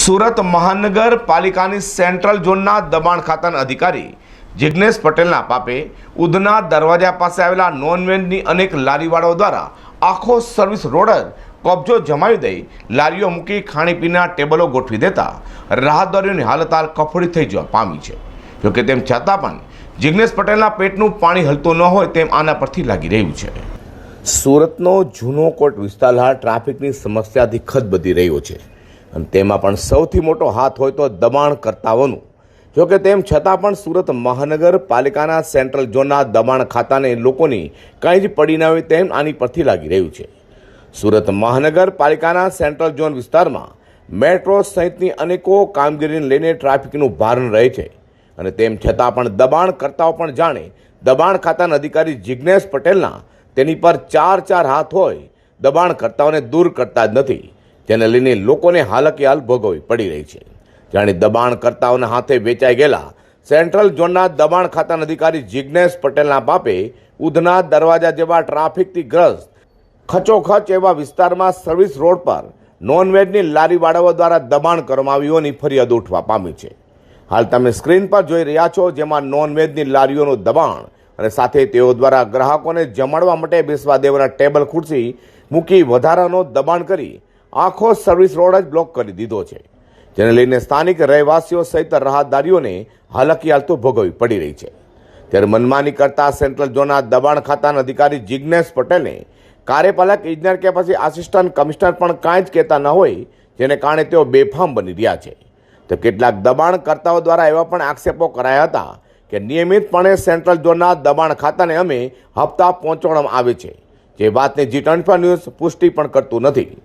સુરત મહાનગરપાલિકાની સેન્ટ્રલ ઝોનના દબાણ ખાતાના અધિકારી જિજ્ઞેશ પટેલના પાપે ઉધના દરવાજા પાસે આવેલા નોનવેજની અનેક લારીવાળાઓ દ્વારા આખો સર્વિસ રોડ જ કબજો જમાવી દઈ લારીઓ મૂકી ખાણીપીના ટેબલો ગોઠવી દેતા રાહદારીઓની હાલત હાલ કફોડી થઈ જવા પામી છે. જોકે તેમ છતાં પણ જિજ્ઞેશ પટેલના પેટનું પાણી હલતું ન હોય તેમ આના પરથી લાગી રહ્યું છે. સુરતનો જૂનો કોટ વિસ્તાર હાલ ટ્રાફિકની સમસ્યાથી ખદબદી રહ્યો છે. અને તેમાં પણ સૌથી મોટો હાથ હોય તો દબાણકર્તાઓનું જોકે તેમ છતાં પણ સુરત મહાનગરપાલિકાના સેન્ટ્રલ ઝોનના દબાણ ખાતાને લોકોની કંઈ જ પડી ન હોય તેમ આની પરથી લાગી રહ્યું છે. સુરત મહાનગરપાલિકાના સેન્ટ્રલ ઝોન વિસ્તારમાં મેટ્રો સહિતની અનેકો કામગીરીને લઈને ટ્રાફિકનું ભારણ રહે છે. અને તેમ છતાં પણ દબાણકર્તાઓ પણ જાણે દબાણ ખાતાના અધિકારી જિજ્ઞેશ પટેલના તેની પર ચાર ચાર હાથ હોય દબાણકર્તાઓને દૂર કરતા જ નથી. જેને લઈને લોકોને હાલકી હાલ ભોગવવી પડી રહી છે. જાણે દબાણકર્તાઓના હાથે વેચાઈ ગયેલા સેન્ટ્રલ ઝોનના દબાણ ખાતાના અધિકારી જિજ્ઞેશ પટેલના બાપે ઉધના દરવાજા જેવા ટ્રાફિકથી ગ્રસ્ત, ખચોખચ એવા વિસ્તારમાં સર્વિસ રોડ પર નોનવેજની લારીવાળાઓ દ્વારા દબાણ કરવામાં આવ્યુંની ફરિયાદ ઉઠવા પામી છે. હાલ તમે સ્ક્રીન પર જોઈ રહ્યા છો જેમાં નોનવેજની લારીઓનું દબાણ અને સાથે તેઓ દ્વારા ગ્રાહકોને જમાડવા માટે બેસવા દેવાના ટેબલ ખુરશી મૂકી વધારાનો દબાણ કરી આખો સર્વિસ રોડ જ બ્લોક કરી દીધો છે. જેને લઈને સ્થાનિક રહેવાસીઓ સહિત રાહદારીઓને હાલાકી હાલતો ભોગવવી પડી રહી છે. ત્યારે મનમાની કરતા સેન્ટ્રલ ઝોનના દબાણ ખાતાના અધિકારી જિજ્ઞેશ પટેલને કાર્યપાલક, ઇજનેર કે પછી આસિસ્ટન્ટ કમિશનર પણ કાંઈ જ કહેતા ન હોય, જેને કારણે તેઓ બેફામ બની રહ્યા છે. તો કેટલાક દબાણકર્તાઓ દ્વારા એવા પણ આક્ષેપો કરાયા હતા કે નિયમિતપણે સેન્ટ્રલ ઝોનના દબાણ ખાતાને અમે હપ્તા પહોંચાડવામાં આવે છે. જે વાતની જી ટ્વેન્ટી ન્યૂઝ પુષ્ટિ પણ કરતું નથી.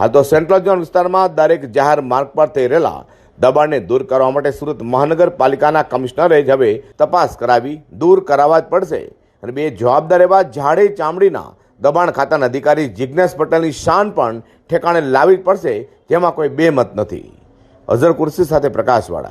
હાલ તો સેન્ટ્રલ ઝોન વિસ્તારમાં દરેક જાહેર માર્ગ પર થઈ રહેલા દબાણને દૂર કરવા માટે સુરત મહાનગરપાલિકાના કમિશનરે જ હવે તપાસ કરાવી, દૂર કરાવવા જ પડશે. અને બે જવાબદાર એવા જાડે ચામડીના દબાણ ખાતાના અધિકારી જિજ્ઞેશ પટેલની શાન પણ ઠેકાણે લાવવી જ પડશે, જેમાં કોઈ બેમત નથી. અઝર કુર્સી સાથે પ્રકાશવાળા.